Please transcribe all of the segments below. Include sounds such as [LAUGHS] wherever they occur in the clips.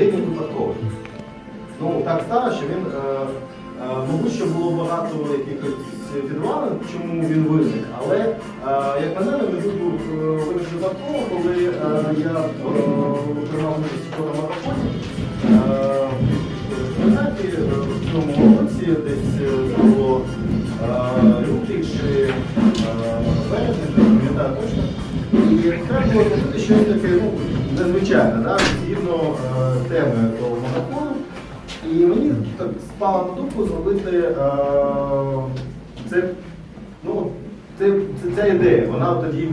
гривень випадково. Ну, так стало, що він, е, е, мабуть, що було багато якихось підвалин, чому він виник, але, е, як на мене, він був е, виник випадково, коли е, я е, тримав участь в фотомарафоні. Е, не точно. І треба було зробити щось таке ну, незвичайне, да, згідно е, теми того марафону. І мені так спало на думку зробити е, це, ну, це, це, ця ідея, вона тоді.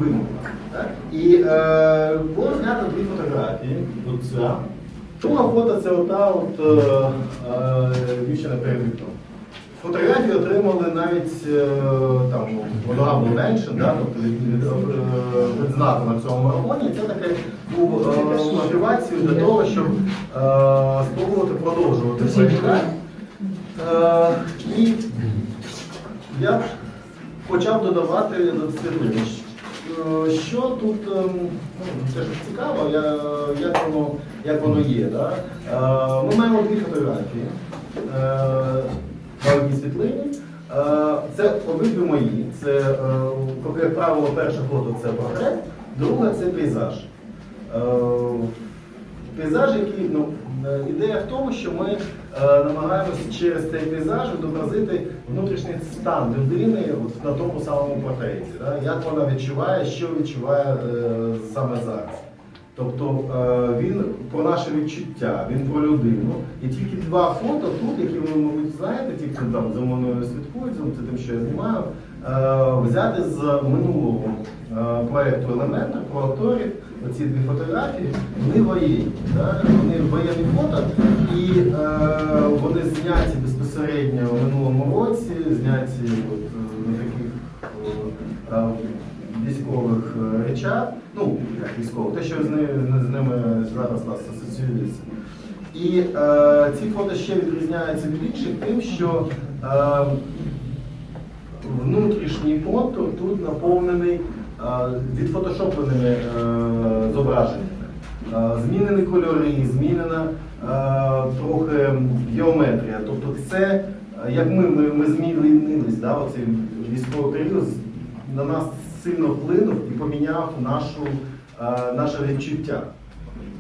Так? І е, було знято дві фотографії. От. Друга фото це ота от, е, е, дівчина перед вікном. Фотографії отримали навіть е, там Honorable Mention, да, тобто від, від, е, відзнаку на цьому марафоні. Це таке був е, мотивацією для того, щоб спробувати продовжувати проєкт. І я почав додавати до Що тут ем, ну, теж цікаво, як, воно, як воно є. Да? Ми маємо дві фотографії на одній світлині. Е, Це обидві мої. Це, е, як правило, перше фото це портрет, друге це пейзаж. Е, Пейзаж, який ну, е, ідея в тому, що ми е, намагаємося через цей пейзаж відобразити внутрішній стан людини от, на тому самому портреті. Як вона відчуває, що відчуває е, саме зараз. Тобто е, він про наше відчуття, він про людину. І тільки два фото тут, які ви, мабуть, знаєте, ті, хто там за мною слідкують, за тим, що я знімаю, е, взяти з минулого е, проєкту елемента про акторів. Оці дві фотографії, вони воєнні. Да? Вони воєнні фото, і вони зняті безпосередньо в минулому році, зняті от, на таких військових е, речах, ну, як військових, те, що з ними, з ними зараз нас асоціюється. І е, ці фото ще відрізняються від інших тим, що е, внутрішній контур тут наповнений е, відфотошопленими е, зображеннями. Е, Змінені кольори, змінена е, трохи геометрія. Тобто це, е, як ми, ми, ми змінились, да, оцей військовий період на нас сильно вплинув і поміняв нашу, е, наше відчуття.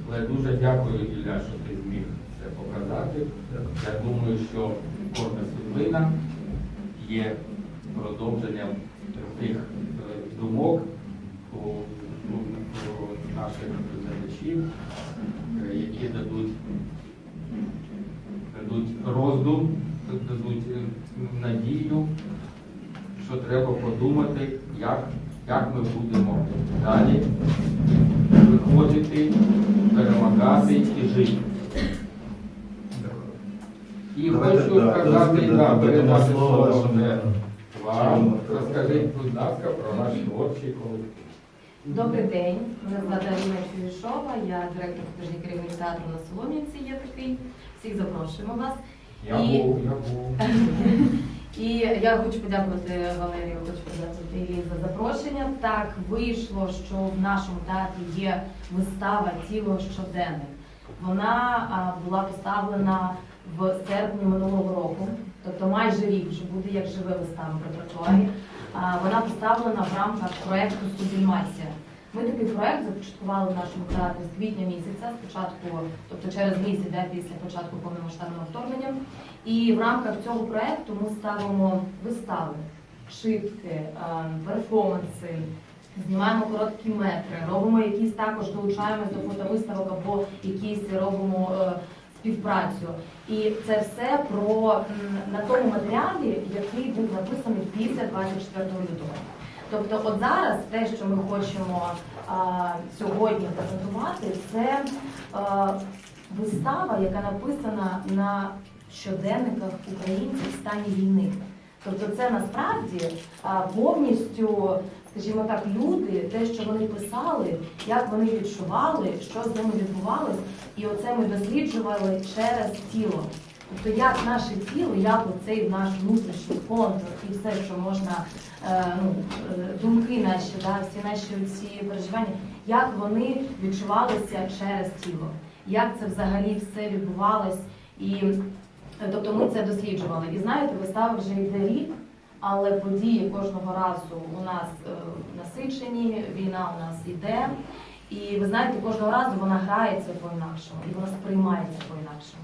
Але дуже дякую, Ілля, що ти зміг це показати. Я думаю, що кожна світлина є продовженням тих е, думок у, наших глядачів, е, які дадуть, дадуть роздум, дадуть надію, що треба подумати, як, як ми будемо далі виходити, перемагати і жити. І хочу сказати, да, да, передати слово вам. Розкажіть, будь ласка, про наш творчий колектив. Добрий день, мене звати Аліна Чуєшова, я директор художній керівник театру на Солом'янці, є такий. Всіх запрошуємо вас. Я І- був, я був. [LAUGHS] І я хочу подякувати Валерію, хочу подякувати Іллі за запрошення. Так вийшло, що в нашому театрі є вистава Тіло щоденник. Вона була поставлена в серпні минулого року, тобто майже рік вже буде як живе вистава в репертуарі. Вона поставлена в рамках проєкту Субільмація. Ми такий проєкт започаткували в нашому театрі з квітня місяця, спочатку, тобто через місяць, да, після початку повномасштабного вторгнення. І в рамках цього проєкту ми ставимо вистави, шитки, е, перформанси, знімаємо короткі метри, робимо якісь також долучаємось до фотовиставок або якісь робимо е, співпрацю. І це все про на тому матеріалі, який був написаний після 24 лютого. Тобто, от зараз те, що ми хочемо а, сьогодні презентувати, це а, вистава, яка написана на щоденниках українців в стані війни. Тобто, це насправді а, повністю, скажімо так, люди, те, що вони писали, як вони відчували, що з ними відбувалось, і оце ми досліджували через тіло. Тобто, як наше тіло, як оцей наш внутрішній контур і все, що можна, е, ну, е, думки наші, да, всі наші ці переживання, як вони відчувалися через тіло. як це взагалі все відбувалось. І тобто ми це досліджували. І знаєте, вистава вже йде рік, але події кожного разу у нас е, насичені, війна у нас іде. І ви знаєте, кожного разу вона грається по-інакшому, і вона сприймається по-інакшому.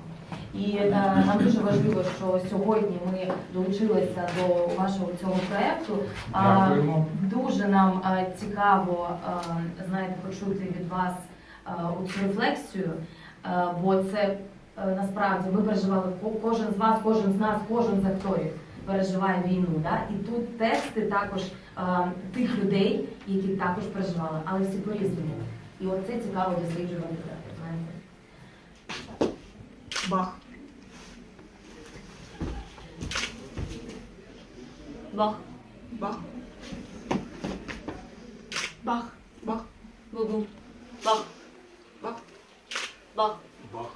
І е, нам дуже важливо, що сьогодні ми долучилися до вашого цього проекту. А, Дуже нам е, цікаво е, знаєте, почути від вас е, цю рефлексію, е, бо це е, насправді ми переживали кожен з вас, кожен з нас, кожен з акторів переживає війну. Да? І тут тексти також тих людей, які також переживали, але всі по-різному. І оце цікаво досліджувати. Знаєте. Бах. Бах, Бах. бах, Бах. бу-бум, бах, Бах. бах, Бах.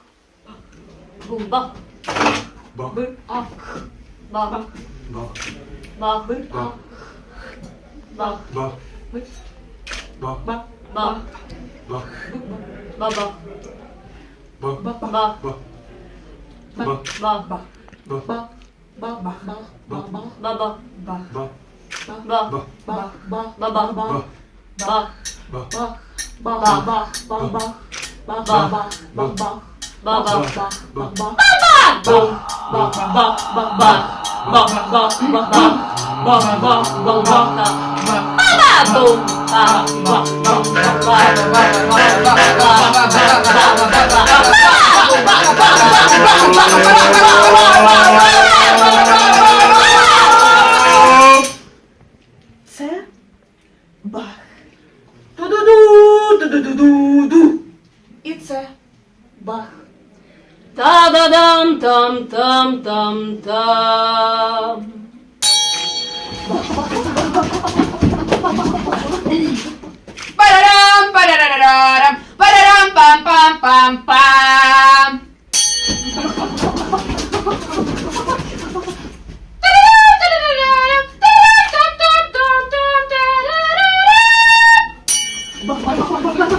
бум, бах, Бах. б, а, бах, Бах. бах, Бах. Бах. бах, Бах. Бах. бах, Бах. бах, Бах. бах, Бах. бах, Бах. бах, Бах. бах, Бах. бах, Бах. бах, Бах. Це бах. Ту-ду-ду, ту-ду-ду-ду-ду. І це бах. Та-да-дам, там, pam, pam, pam. [LAUGHS]